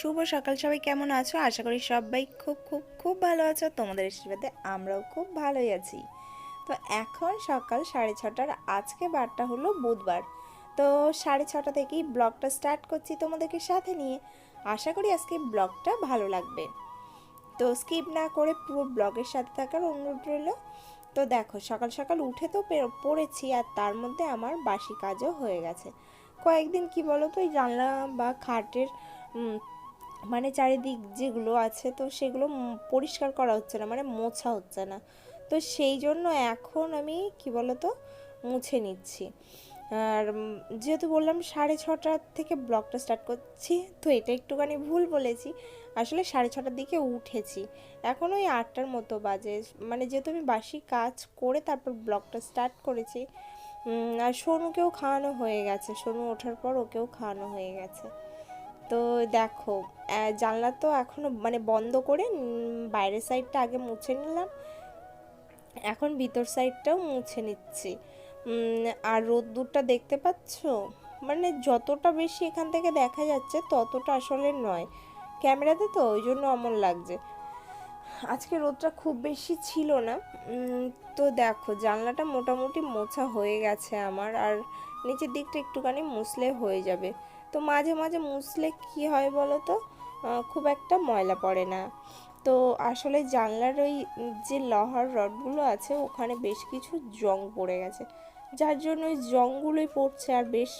শুভ সকাল। সবাই কেমন আছো? আশা করি সবাই খুব খুব খুব ভালো আছো। তোমাদের আশীর্বাদে আমরাও খুব ভালোই আছি। তো এখন সকাল সাড়ে ছটার আজকে বারটা হলো বুধবার। তো সাড়ে ছটা থেকেই ব্লগটা স্টার্ট করছি তোমাদেরকে সাথে নিয়ে। আশা করি আজকে ব্লগটা ভালো লাগবে। তো স্কিপ না করে পুরো ব্লগের সাথে থাকার অনুরোধ রইল। তো দেখো, সকাল সকাল উঠে তো পড়েছি আর তার মধ্যে আমার বাসি কাজও হয়ে গেছে। কয়েকদিন কি বলো তো এই জানলা বা খাটের মানে চারিদিক যেগুলো আছে, তো সেগুলো পরিষ্কার করা হচ্ছে না মানে মোছা হচ্ছে না। তো সেই জন্য এখন আমি, কি বলতো, মুছে নিচ্ছি। আর যেহেতু বললাম সাড়ে ছটার থেকে ব্লগটা স্টার্ট করছি, তো এটা একটুখানি ভুল বলেছি। আসলে সাড়ে ছটার দিকে উঠেছি। এখন ওই আটটার মতো বাজে। মানে যেহেতু আমি বাসি কাজ করে তারপর ব্লগটা স্টার্ট করেছি আর সোনুকেও খাওয়ানো হয়ে গেছে। সোনু ওঠার পর ওকেও খাওয়ানো হয়ে গেছে। তো দেখো জানলা তো এখনও মানে বন্ধ করে বাইরের সাইডটা আগে মুছে নিলাম। এখন ভিতর সাইডটাও মুছে নিচ্ছি। আর রোদ্দুরটা দেখতে পাচ্ছ? মানে যতটা বেশি এখান থেকে দেখা যাচ্ছে, ততটা আসলে নয়। ক্যামেরাতে তো ওই জন্য অমন লাগছে। আজকে রোদটা খুব বেশি ছিল না। তো দেখো, জানলাটা মোটামুটি মোছা হয়ে গেছে আমার, আর নিচের দিকটা একটুখানি মুছলে হয়ে যাবে। তো মাঝে মাঝে মুছলে কি হয় বলো তো? খুব একটা ময়লা পড়ে না। তো আসলে জানলার ওই যে লোহার রডগুলো আছে, ওখানে বেশ কিছু জং পড়ে গেছে। যার জন্য ওই জংগুলোই পড়ছে আর বেশ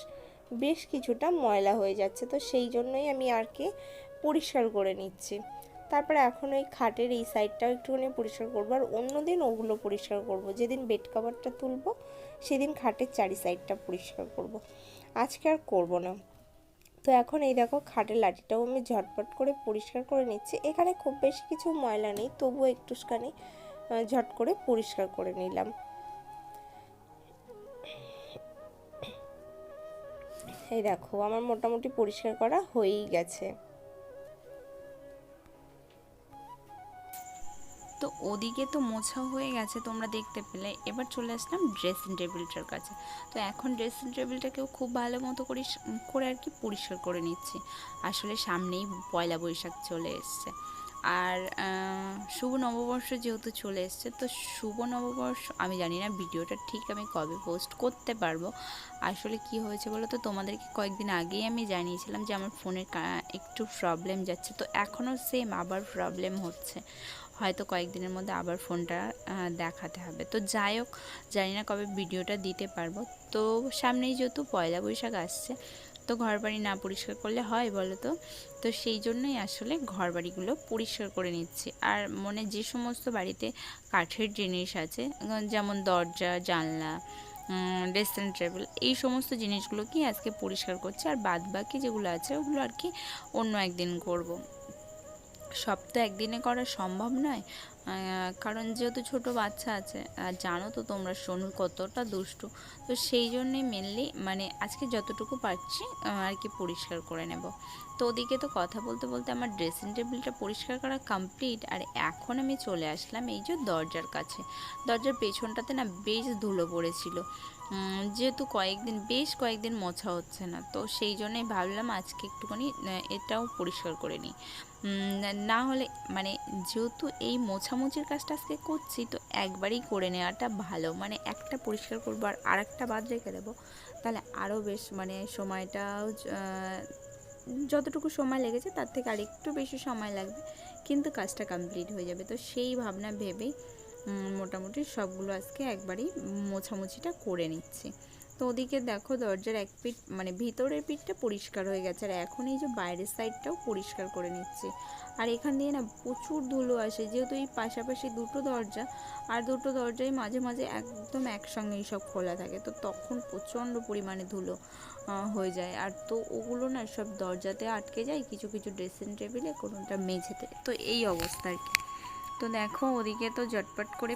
বেশ কিছুটা ময়লা হয়ে যাচ্ছে। তো সেই জন্যই আমি আর কি পরিষ্কার করে নিচ্ছি। তারপরে এখন ওই খাটের এই সাইডটাও একটুখানি পরিষ্কার করব। আর অন্য দিন ওগুলো পরিষ্কার করব। যেদিন বেড কভারটা তুলবো, সেদিন খাটের চারি সাইডটা পরিষ্কার করব। আজকে আর করব না। তো এখন এই দেখো খাটের লাঠিটাও আমি ঝটপট করে পরিষ্কার করে নিচ্ছি। এখানে খুব বেশি কিছু ময়লা নেই, তবুও একটুখানি ঝট করে পরিষ্কার করে নিলাম। এই দেখো, আমার মোটামুটি পরিষ্কার করা হয়েই গেছে। তো ওদিকে তো মোছা হয়ে গেছে তোমরা দেখতে পেলে। এবার চলে আসলাম ড্রেসিং টেবিলটার কাছে। তো এখন ড্রেসিং টেবিলটাকেও খুব ভালো মতো করে করে আর কি পরিষ্কার করে নিচ্ছি। আসলে সামনেই পয়লা বৈশাখ চলে এসছে। আর শুভ নববর্ষ যেহেতু চলে এসছে, তো শুভ নববর্ষ, আমি জানি না ভিডিওটা ঠিক আমি কবে পোস্ট করতে পারব। আসলে কি হয়েছে বলো তো? তোমাদেরকে কয়েকদিন আগেই আমি জানিয়েছিলাম যে আমার ফোনের একটু প্রবলেম যাচ্ছে। তো এখনও সেম আবার প্রবলেম হচ্ছে। হয়তো কয়েকদিনের মধ্যে আবার ফোনটা দেখাতে হবে। তো যাই হোক, জানি না কবে ভিডিওটা দিতে পারব। তো সামনেই যেহেতু পয়লা বৈশাখ আসছে, তো ঘর বাড়ি না পরিষ্কার করলে হয় বলো তো? তো সেই জন্যই আসলে ঘর বাড়িগুলো পরিষ্কার করে নিচ্ছি। আর মনে যে সমস্ত বাড়িতে কাঠের জিনিস আছে যেমন দরজা, জানলা ড্রেসিং টেবিল এই সমস্ত জিনিসগুলো কি আজকে পরিষ্কার করছি। আর বাদ বাকি যেগুলো আছে, ওগুলো আর কি অন্য একদিন করব। সব তো একদিনে করা সম্ভব নয়। কারণ যেহেতু ছোট বাচ্চা আছে, আর জানো তো তোমরা সোনুর কতটা দুষ্টু। তো সেই জন্যে মেনলি মানে আজকে যতটুকু পারছি আর কি পরিষ্কার করে নেব। তো ওদিকে তো কথা বলতে বলতে আমার ড্রেসিং টেবিলটা পরিষ্কার করা কমপ্লিট আর এখন আমি চলে আসলাম এই যে দরজার কাছে। দরজার পেছনটাতে না বেশ ধুলো পড়েছিল। যেহেতু কয়েকদিন, বেশ কয়েকদিন মোছা হচ্ছে না, তো সেই জন্যই ভাবলাম আজকে একটুখানি এটাও পরিষ্কার করে নিই। না হলে মানে যেহেতু এই মোছামুছির কাজটা আজকে করছি, তো একবারেই করে নেওয়াটা ভালো। মানে একটা পরিষ্কার করব আর আরেকটা বাদ রেখে দেবো, তাহলে আরও বেশ মানে সময়টাও যতটুকু সময় লেগেছে তার থেকে আর একটু বেশি সময় লাগবে। কিন্তু কাজটা কমপ্লিট হয়ে যাবে। তো সেই ভাবনা ভেবেই মোটামুটি সবগুলো আজকে একবারই মোছামুছিটা করে নিচ্ছে। তো ওদিকে দেখো দরজার এক পিঠ মানে ভিতরের পিঠটা পরিষ্কার হয়ে গেছে। আর এখন এই যে বাইরের সাইডটাও পরিষ্কার করে নিচ্ছি। আর এখান দিয়ে না প্রচুর ধুলো আসে, যেহেতু এই পাশাপাশি দুটো দরজা আর দুটো দরজাই মাঝে মাঝে একদম একসঙ্গেই সব খোলা থাকে, তো তখন প্রচণ্ড পরিমাণে ধুলো হয়ে যায়। আর তো ওগুলো না সব দরজাতে আটকে যায়, কিছু কিছু ড্রেসিং টেবিলে কোনোটা মেঝেতে, তো এই অবস্থা আর কি। তো দেখো ওদিকে তো ঝটপট করে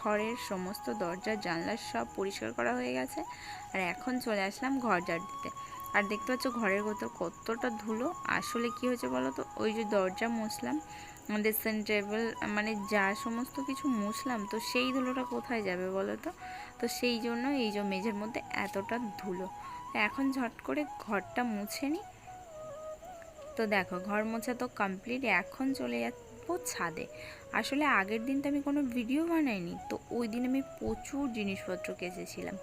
ঘরের সমস্ত দরজা জানলা সব পরিষ্কার করা হয়ে গেছে, আর এখন চলে আসলাম ঘর ঝাড় দিতে। আর দেখতে পাচ্ছ ঘরের ভেতর কতটা ধুলো। আসলে কি হয়েছে বলো তো? ওই যে দরজা মুছলাম ড্রেসিং টেবিল মানে যা সমস্ত কিছু মুছলাম, তো সেই ধুলোটা কোথায় যাবে বলো তো? তো সেই জন্য এই যে মেঝের মধ্যে এতটা ধুলো। এখন ঝট করে ঘরটা মুছে নিই তো দেখো, ঘর মোছা তো কমপ্লিট এখন চলে যাব ছাদে। আসলে আগের দিন তো আমি কোনো ভিডিও বানাইনি, তো ওই দিন আমি প্রচুর জিনিসপত্র কেচেছিলাম।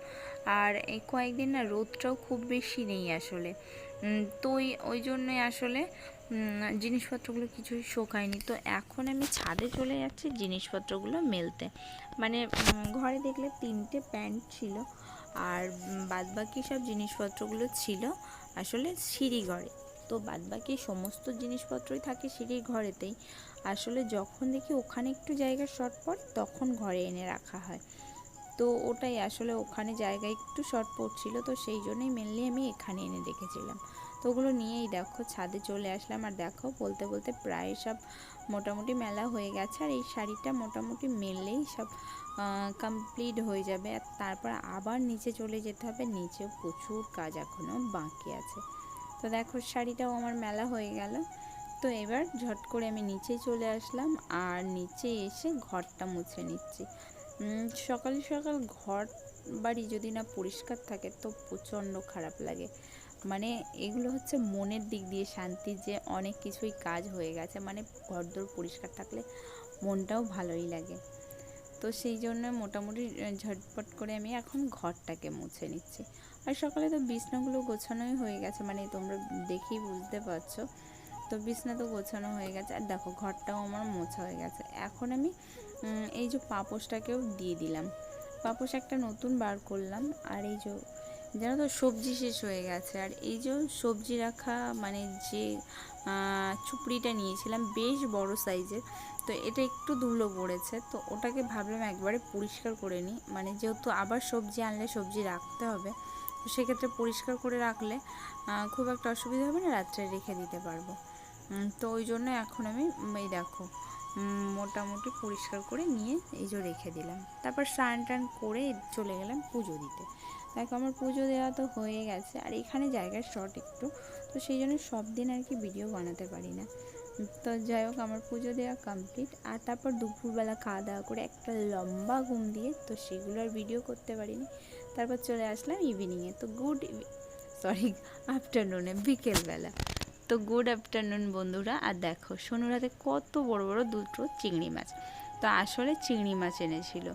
আর এই কয়েকদিন না রোদটাও খুব বেশি নেই আসলে। তো ওই ওই জন্যই আসলে জিনিসপত্রগুলো কিছুই শোকায়নি। তো এখন আমি ছাদে চলে যাচ্ছি জিনিসপত্রগুলো মেলতে। মানে ঘরে দেখলে তিনটে প্যান্ট ছিল আর বাদবাকি সব জিনিসপত্রগুলো ছিল আসলে সিঁড়ি ঘরে। তো বাদবাকি সমস্ত জিনিসপত্রই থাকে সিঁড়ির ঘরেতেই। আসলে যখন দেখি ওখানে একটু জায়গা শর্ট পড়ে, তখন ঘরে এনে রাখা হয়। তো ওটাই আসলে ওখানে জায়গা একটু শর্ট পড়ছিল, তো সেই জন্যই মেনলি আমি এখানে এনে দেখেছিলাম। তো ওগুলো নিয়েই দেখো, ছাদে চলে আসলাম আর দেখো, বলতে বলতে প্রায় সব মোটামুটি মেলা হয়ে গেছে। আর এই শাড়িটা মোটামুটি মেললেই সব কমপ্লিট হয়ে যাবে। আর তারপর আবার নিচে চলে যেতে হবে, নিচেও প্রচুর কাজ এখনও বাকি আছে। তো দেখো, শাড়িটাও আমার মেলা হয়ে গেল। তো এবার ঝট করে আমি নিচে চলে আসলাম আর নিচে এসে ঘরটা মুছে নিচ্ছি। সকাল সকাল ঘর বাড়ি যদি না পরিষ্কার থাকে তো প্রচণ্ড খারাপ লাগে। মানে এগুলো হচ্ছে মনের দিক দিয়ে শান্তি যে অনেক কিছুই কাজ হয়ে গেছে মানে ঘরদোর পরিষ্কার থাকলে মনটাও ভালোই লাগে। তো সেই জন্য মোটামুটি ঝটপট করে আমি এখন ঘরটাকে মুছে নিচ্ছি। আর সকালে তো বিছনাগুলো গোছানোই হয়ে গেছে মানে তোমরা দেখেই বুঝতে পারছ। তো বিছনা তো গোছানো হয়ে গেছে। আর দেখো, ঘরটাও আমার মোছা হয়ে গেছে। এখন আমি এই যে পাপোশটাকেও দিয়ে দিলাম। পাপোশ একটা নতুন বার করলাম। আর এই যে, জানো তো, সবজি শেষ হয়ে গেছে। আর এই যে সবজি রাখা মানে যে চুপড়িটা নিয়েছিলাম, বেশ বড় সাইজের। তো এটা একটু ধুলো পড়েছে। তো ওটাকে ভাবলাম একবারে পরিষ্কার করে নিই। মানে যেহেতু আবার সবজি আনলে সবজি রাখতে হবে, তো সেক্ষেত্রে পরিষ্কার করে রাখলে খুব একটা অসুবিধা হবে না, রাত্রে রেখে দিতে পারব। তো ওই জন্য এখন আমি এই দেখো মোটামুটি পরিষ্কার করে নিয়ে এই যে রেখে দিলাম। তারপর স্নান টান করে চলে গেলাম পুজো দিতে। দেখো আমার পুজো দেওয়া তো হয়ে গেছে, আর এখানে জায়গার শর্ট একটু, তো সেই জন্য সব দিন আর কি ভিডিও বানাতে পারি না। তো যাই হোক, আমার পুজো দেওয়া কমপ্লিট আর তারপর দুপুরবেলা খাওয়া দাওয়া করে একটা লম্বা ঘুম দিয়ে, তো সেগুলো আর ভিডিও করতে পারিনি। তারপর চলে আসলাম ইভিনিংয়ে তো গুড সরি আফটারনুনে বিকেলবেলা। তো গুড আফটারনুন বন্ধুরা। আর দেখো সোনুর হাতে কত বড় বড় দুটো চিংড়ি মাছ। তো আসলে চিংড়ি মাছ এনেছিল।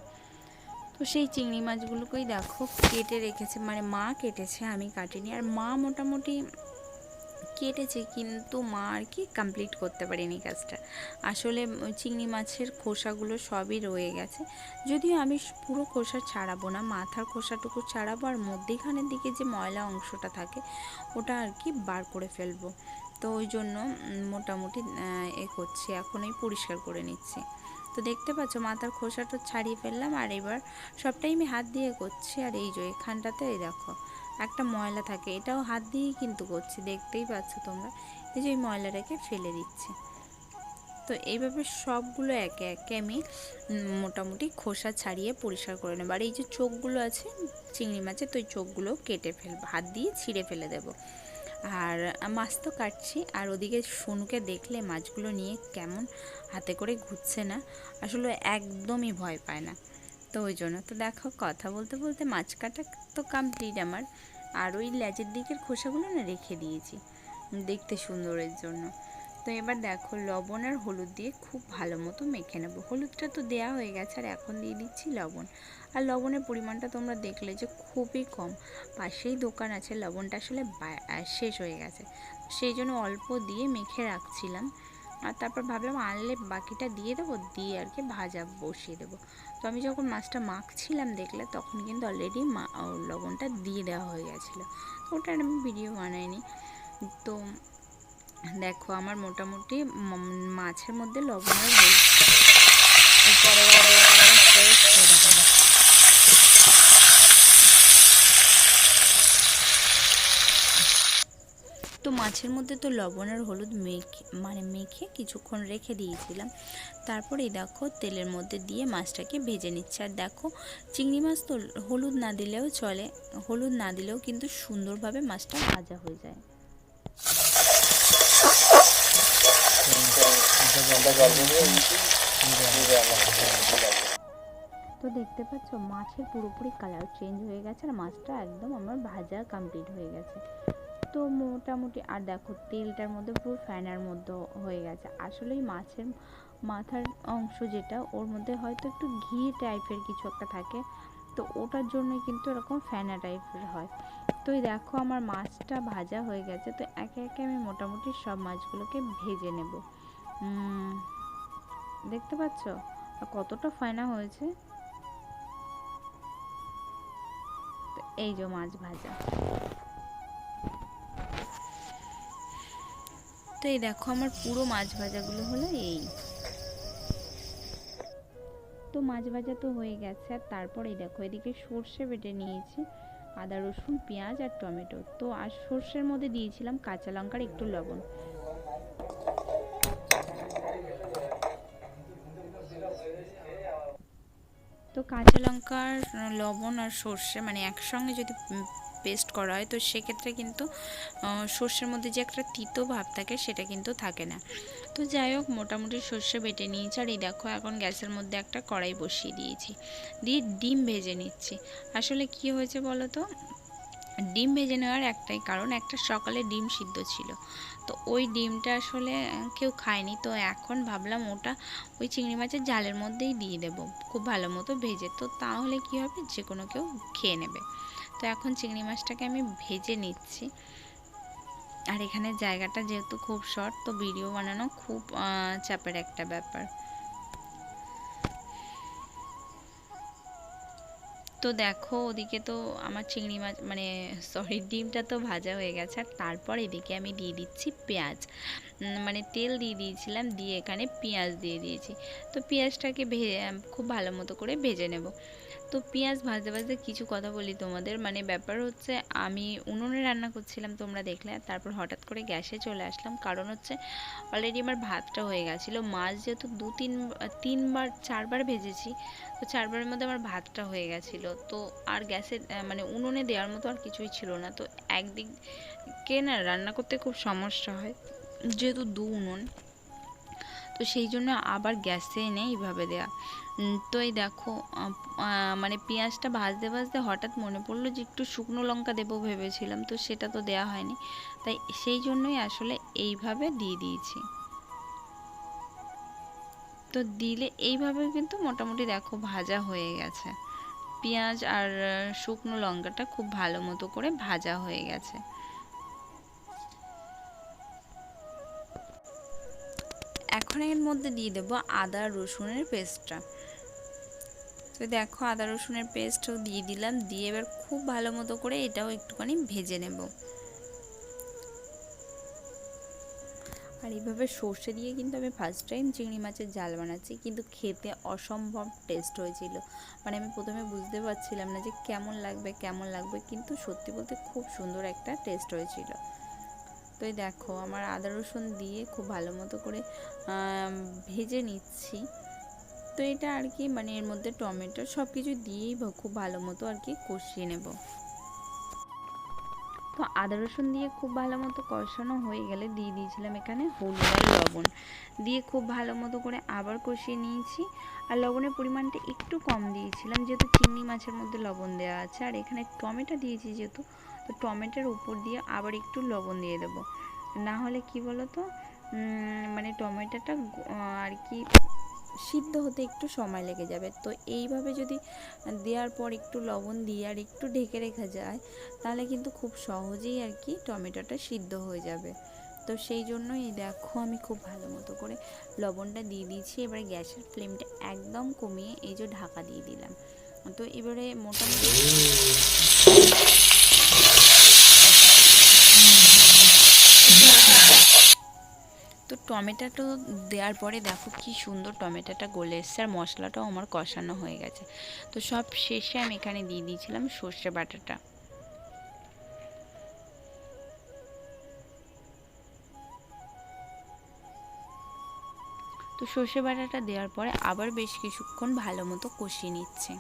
তো সেই চিংড়ি মাছগুলোকেই দেখো কেটে রেখেছে। মানে মা কেটেছে, আমি কাটিনি। আর মা মোটামুটি কেটেছে কিন্তু মা আর কি কমপ্লিট করতে পারিনি কাজটা। আসলে চিংড়ি মাছের খোসাগুলো সবই রয়ে গেছে। যদিও আমি পুরো খোসা ছাড়াবো না, মাথার খোসাটুকু ছাড়াবো আর মধ্যেখানের দিকে যে ময়লা অংশটা থাকে, ওটা আর কি বার করে ফেলব। তো ওই জন্য মোটামুটি এ করছি, এখনই পরিষ্কার করে নিচ্ছি। তো দেখতে পাচ্ছ, মাথার খোসাটা ছাড়িয়ে ফেললাম আর এবার সবটাই আমি হাত দিয়ে করছি। আর এই যে এখানটাতে, এই দেখো একটা ময়লা থাকে, এটাও হাত দিয়েই কিন্তু করছি, দেখতেই পাচ্ছ তোমরা। এই যে এই ময়লাটাকে ফেলে দিচ্ছি। তো এইভাবে সবগুলো একে একে আমি মোটামুটি খোসা ছাড়িয়ে পরিষ্কার করে নেব। আর এই যে চোখগুলো আছে, চিংড়ি মাছের, তো ওই চোখগুলো কেটে ফেলব হাত দিয়ে ছিঁড়ে ফেলে দেবো। আর মাছ তো কাটছি, আর ওদিকে সোনুকে দেখলে মাছগুলো নিয়ে কেমন হাতে করে ঘুরছে না, আসলে একদমই ভয় পায় না। তো ওই জন্য। তো দেখো, কথা বলতে বলতে মাছ কাটা তো কমপ্লিট আমার। আর ওই লেজের দিকের খোসাগুলো না রেখে দিয়েছি, দেখতে সুন্দরের জন্য। তো এবার দেখো, লবণ আর হলুদ দিয়ে খুব ভালো মতো মেখে নেব। হলুদটা তো দেওয়া হয়ে গেছে, আর এখন দিয়ে দিচ্ছি লবণ। আর লবণের পরিমাণটা তোমরা দেখলে যে খুবই কম। পাশেই দোকান আছে, লবণটা আসলে শেষ হয়ে গেছে। সেই জন্য অল্প দিয়ে মেখে রাখছিলাম। আর তারপর ভাবলাম আনলে বাকিটা দিয়ে দেবো, দিয়ে আর কি ভাজা বসিয়ে দেবো। তো আমি যখন মাছটা মাখছিলাম দেখলে তখন কিন্তু অলরেডি মা লবণটা দিয়ে দেওয়া হয়ে গেছিল। তো ওটা আমি ভিডিও বানাইনি। তো দেখো আমার মোটামুটি মাছের মধ্যে লবণের উপরে উপরে উপরে paste করে দেখাবো। তো মাছের মধ্যে তো লবণ আর হলুদ মেখে মানে মেখে কিছুক্ষণ রেখে দিয়েছিলাম। তারপরে দেখো তেলের মধ্যে দিয়ে মাছটাকে ভেজে নিচ্ছে। আর দেখো চিংড়ি মাছ তো হলুদ না দিলেও চলে, হলুদ না দিলেও কিন্তু সুন্দরভাবে মাছটা ভাজা হয়ে যায়। তো দেখতে পাচ্ছ মাছের পুরোপুরি কালার চেঞ্জ হয়ে গেছে আর মাছটা একদম আমার ভাজা কমপ্লিট হয়ে গেছে। তো মোটামুটি, আর দেখো তেলটার মধ্যে পুরো ফ্যানার মধ্যে হয়ে গেছে। আসলেই মাছের মাথার অংশ যেটা, ওর মধ্যে হয়তো একটু ঘি টাইপের কিছু একটা থাকে, তো ওটার জন্যই কিন্তু এরকম ফ্যানা টাইপের হয়। তো এই দেখো আমার মাছটা ভাজা হয়ে গেছে, তো একে একে আমি মোটামুটি সব মাছগুলোকে ভেজে নেব। দেখতে পাচ্ছ? কতটা ফেনা হয়েছে? এই যে মাছ ভাজা। তো এই দেখো আমার পুরো মাছ ভাজাগুলো হলো এই। তো মাছ ভাজা তো হয়ে গেছে, আর তারপর এই দেখো এদিকে সর্ষে বেটে নিয়েছি, আদা, রসুন, পেঁয়াজ আর টমেটো। তো আর সর্ষের মধ্যে দিয়েছিলাম কাঁচা লঙ্কার একটু লবণ। তো কাঁচা লঙ্কার লবণ আর সর্ষে মানে একসঙ্গে যদি পেস্ট করা হয়, তো সেক্ষেত্রে কিন্তু সর্ষের মধ্যে যে একটা তিতো ভাব থাকে সেটা কিন্তু থাকে না। তো যাই হোক, মোটামুটি সর্ষে বেটে নিয়েছি, আর এই দেখো এখন গ্যাসের মধ্যে একটা কড়াই বসিয়ে দিয়েছি। দিয়ে ডিম ভেজে নিচ্ছি। আসলে কি হয়েছে বলো তো? ডিম ভেজে নেওয়ার একটাই কারণ, একটা সকালে ডিম সিদ্ধ ছিল। তো ওই ডিমটা আসলে কেউ খায়নি, তো এখন ভাবলাম ওটা ওই চিংড়ি মাছের জালের মধ্যেই দিয়ে দেবো, খুব ভালো মতো ভেজে। তো তাহলে কি হবে? যে কোনো কেউ খেয়ে নেবে। তো এখন চিংড়ি মাছটাকে আমি ভেজে নিচ্ছি। আর এখানে জায়গাটা যেহেতু খুব শর্ট, তো ভিডিও বানানো খুব চাপের একটা ব্যাপার। তো দেখো, ওদিকে তো আমার চিংড়ি মাছ মানে সরি ডিমটা তো ভাজা হয়ে গেছে। আর তারপর এদিকে আমি দিয়ে দিচ্ছি পেঁয়াজ। মানে তেল দিয়ে দিয়েছিলাম, দিয়ে এখানে পেঁয়াজ দিয়ে দিয়েছি। তো পেঁয়াজটাকে ভে, খুব ভালো মতো করে ভেজে নেব। তো পেঁয়াজ ভাজতে ভাজতে কিছু কথা বলি তোমাদের। মানে ব্যাপার হচ্ছে, আমি উনুনে রান্না করছিলাম, তোমরা দেখলে। তারপর হঠাৎ করে গ্যাসে চলে আসলাম। কারণ হচ্ছে অলরেডি আমার ভাতটা হয়ে গেছিল। মাছ যেহেতু দু, তিন, তিনবার, চারবার ভেজেছি, তো চারবারের মধ্যে আমার ভাতটা হয়ে গেছিল। তো আর গ্যাসে মানে উনুনে দেওয়ার মতো আর কিছুই ছিল না। তো একদিক কে না রান্না করতে খুব সমস্যা হয়? যেহেতু দু উনুন তো সেই জন্য আবার গ্যাসে এনে এইভাবে উম, তো এই দেখো মানে পেঁয়াজটা ভাজতে ভাজতে হঠাৎ মনে পড়ল যে একটু শুকনো লঙ্কা দেবো ভেবেছিলাম তো সেটা তো দেওয়া হয়নি। তাই সেই জন্যই আসলে এইভাবে দিয়ে দিয়েছি। তো দিলে এইভাবে কিন্তু মোটামুটি দেখো ভাজা হয়ে গেছে। পেঁয়াজ আর শুকনো লঙ্কাটা খুব ভালো মতো করে ভাজা হয়ে গেছে। এখন এর মধ্যে দিয়ে দেবো আদা রসুনের পেস্টটা। তো দেখো আদা রসুনের পেস্টও দিয়ে দিলাম, দিয়ে এবার খুব ভালো মতো করে এটাও একটুখানি ভেজে নেব। আর এইভাবে সর্ষে দিয়ে কিন্তু আমি ফার্স্ট টাইম চিংড়ি মাছের জাল বানাচ্ছি, কিন্তু খেতে অসম্ভব টেস্ট হয়েছিল। মানে আমি প্রথমে বুঝতে পারছিলাম না যে কেমন লাগবে কেমন লাগবে, কিন্তু সত্যি বলতে খুব সুন্দর একটা টেস্ট হয়েছিল। তো এই দেখো, আমার আদা রসুন দিয়ে খুব ভালো মতো করে ভেজে নিচ্ছি। তো এটা আর কি মানে এর মধ্যে টমেটো সব কিছু দিয়েই খুব ভালো মতো আর কি কষিয়ে নেব। তো আদা রসুন দিয়ে খুব ভালো মতো কষানো হয়ে গেলে দিয়ে দিয়েছিলাম এখানে হলুদ আর লবণ। দিয়ে খুব ভালো মতো করে আবার কষিয়ে নিয়েছি। আর লবণের পরিমাণটা একটু কম দিয়েছিলাম, যেহেতু চিংড়ি মাছের মধ্যে লবণ দেওয়া আছে। আর এখানে টমেটো দিয়েছি যেহেতু তো টমেটোর উপর দিয়ে আবার একটু লবণ দিয়ে দেবো। না হলে কি বলো তো মানে টমেটোটা আর কি সিদ্ধ হতে একটু সময় লেগে যাবে। তো এইভাবে যদি দেওয়ার পর একটু লবণ দিয়ে আর একটু ঢেকে রেখা যায়, তাহলে কিন্তু খুব সহজেই আর কি টমেটোটা সিদ্ধ হয়ে যাবে। তো সেই জন্যই দেখো আমি খুব ভালো মতো করে লবণটা দিয়ে দিয়েছি। এবারে গ্যাসের ফ্লেমটা একদম কমিয়ে এই যে ঢাকা দিয়ে দিলাম। তো এবারে মোটামুটি টমেটোটা দেওয়ার পরে দেখো কি সুন্দর টমেটোটা গলে এসছে আর মশলাটাও আমার কষানো হয়ে গেছে। তো সব শেষে আমি এখানে দিয়ে দিয়েছিলাম সর্ষে বাটাটা। তো সর্ষে বাটাটা দেওয়ার পরে আবার বেশ কিছুক্ষণ ভালো মতো কষিয়ে নিচ্ছে।